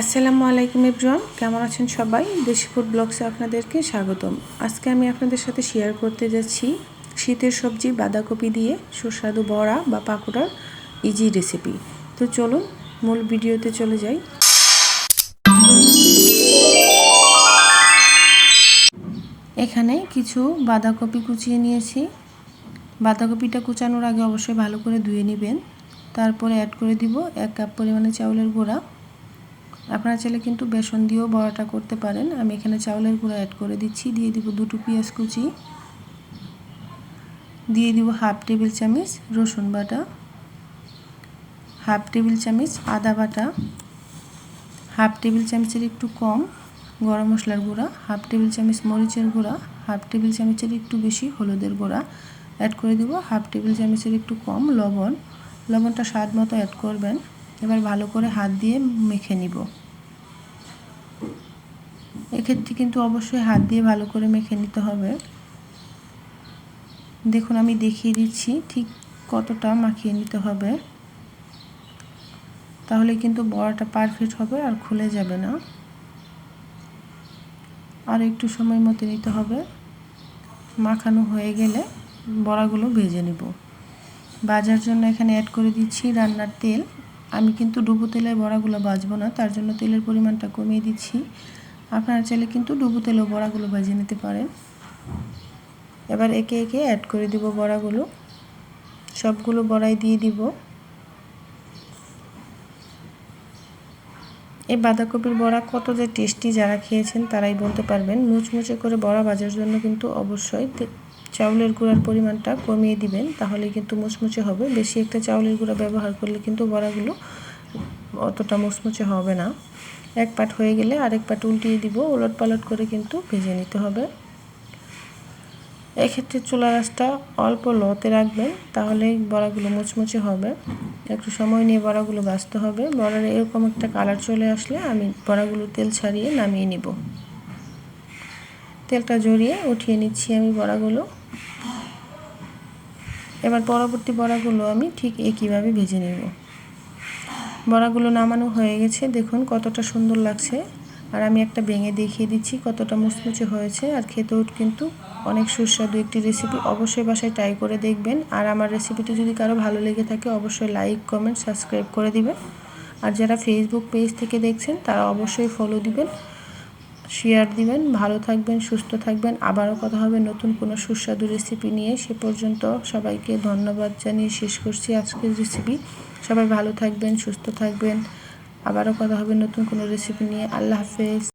আসসালামু আলাইকুম ইব্রান কেমন আছেন সবাই? দেশি ফুড ব্লগসে আপনাদেরকে স্বাগতম। আজকে আমি আপনাদের সাথে শেয়ার করতে যাচ্ছি শীতের সবজি, বাঁধাকপি দিয়ে সুস্বাদু বড়া বা পাকোড়ার ইজি রেসিপি তো চলুন, মূল ভিডিওতে চলে যাই। এখানে কিছু বাঁধাকপি কুচিয়ে নিয়েছি। বাঁধাকপিটা কুচানোর আগে অবশ্যই ভালো করে ধুয়ে নেবেন। তারপরে অ্যাড করে দিব এক কাপ পরিমাণে চাউলের গুঁড়া। আপনারা চাইলে কিন্তু বেসন দিয়েও বড়াটা করতে পারেন। আমি এখানে চাউলের গুঁড়া অ্যাড করে দিচ্ছি। দিয়ে দিব দুটো পেঁয়াজ কুচি। দিয়ে দিব হাফ টেবিল চামচ রসুন বাটা। হাফ টেবিল চামচ আদা বাটা। হাফ টেবিল চামচের একটু কম গরম মশলার গুঁড়া। হাফ টেবিল চামচ মরিচের গুঁড়া। হাফ টেবিল চামচের একটু বেশি হলুদের গুঁড়া। অ্যাড করে দিব হাফ টেবিল চামচের একটু কম লবণ। লবণটা স্বাদ মতো অ্যাড করবেন। এবার ভালো করে হাত দিয়ে মেখে নিব। এক্ষেত্রে কিন্তু অবশ্যই হাত দিয়ে ভালো করে মেখে নিতে হবে। দেখুন, আমি দেখিয়ে দিচ্ছি ঠিক কতটা মাখিয়ে নিতে হবে। তাহলে কিন্তু বড়াটা পারফেক্ট হবে আর খুলে যাবে না। আর একটু সময় মতো নিতে হবে। মাখানো হয়ে গেলে বড়াগুলো ভেজে নেব। বাজার জন্য এখানে অ্যাড করে দিচ্ছি রান্নার তেল। আমি কিন্তু ডুবো তেলে বড়াগুলো বাজবো না, তার জন্য তেলের পরিমাণটা কমিয়ে দিচ্ছি। আপনারা চাইলে কিন্তু ডুবো তেলেও বড়াগুলো বাজিয়ে নিতে পারেন। এবার একে একে অ্যাড করে দিব বড়াগুলো। সবগুলো বড়াই দিয়ে দিব। এই বাঁধাকপির বড়া কত যে টেস্টি যারা খেয়েছেন তারাই বলতে পারবেন। মুচমুচে করে বড়া বাজার জন্য কিন্তু অবশ্যই চাউলের গুঁড়ার পরিমাণটা কমিয়ে দিবেন তাহলে কিন্তু মুচমুচে হবে। বেশি একটা চাউলের গুঁড়া ব্যবহার করলে কিন্তু বড়াগুলো অতটা মুচমুচে হবে না। এক পাট হয়ে গেলে আরেক পাট উল্টিয়ে দিব। ওলট পালট করে কিন্তু ভেজে নিতে হবে। এক্ষেত্রে চুলা রাসটা অল্প লতে রাখবেন, তাহলে বড়াগুলো মুচমুচে হবে। একটু সময় নিয়ে বড়াগুলো বাঁচতে হবে। বড়ার এরকম একটা কালার চলে আসলে আমি বড়াগুলো তেল ছাড়িয়ে নামিয়ে নিব। তেলটা জড়িয়ে উঠিয়ে নিচ্ছি আমি বড়াগুলো। এবার পরবর্তী বড়াগুলো আমি ঠিক একইভাবে ভেজে নেব। বড়াগুলো নামানো হয়ে গেছে। দেখুন কতটা সুন্দর লাগছে। আর আমি একটা ভেঙে দেখিয়ে দিচ্ছি কতটা মুচমুচে হয়েছে। আর খেতেও কিন্তু অনেক সুস্বাদু একটি রেসিপি অবশ্যই বাসায় ট্রাই করে দেখবেন। আর আমার রেসিপিটি যদি কারও ভালো লেগে থাকে, অবশ্যই লাইক কমেন্ট সাবস্ক্রাইব করে দিবেন। আর যারা ফেসবুক পেজ থেকে দেখছেন, তারা অবশ্যই ফলো দিবেন শেয়ার দিবেন। ভালো থাকবেন, সুস্থ থাকবেন। আবারও কথা হবে নতুন কোনো সুস্বাদু রেসিপি নিয়ে। সে পর্যন্ত সবাইকে ধন্যবাদ জানিয়ে শেষ করছি আজকের রেসিপি সবাই ভালো থাকবেন সুস্থ থাকবেন। আবারও কথা হবে নতুন কোনো রেসিপি নিয়ে। আল্লাহ হাফেজ।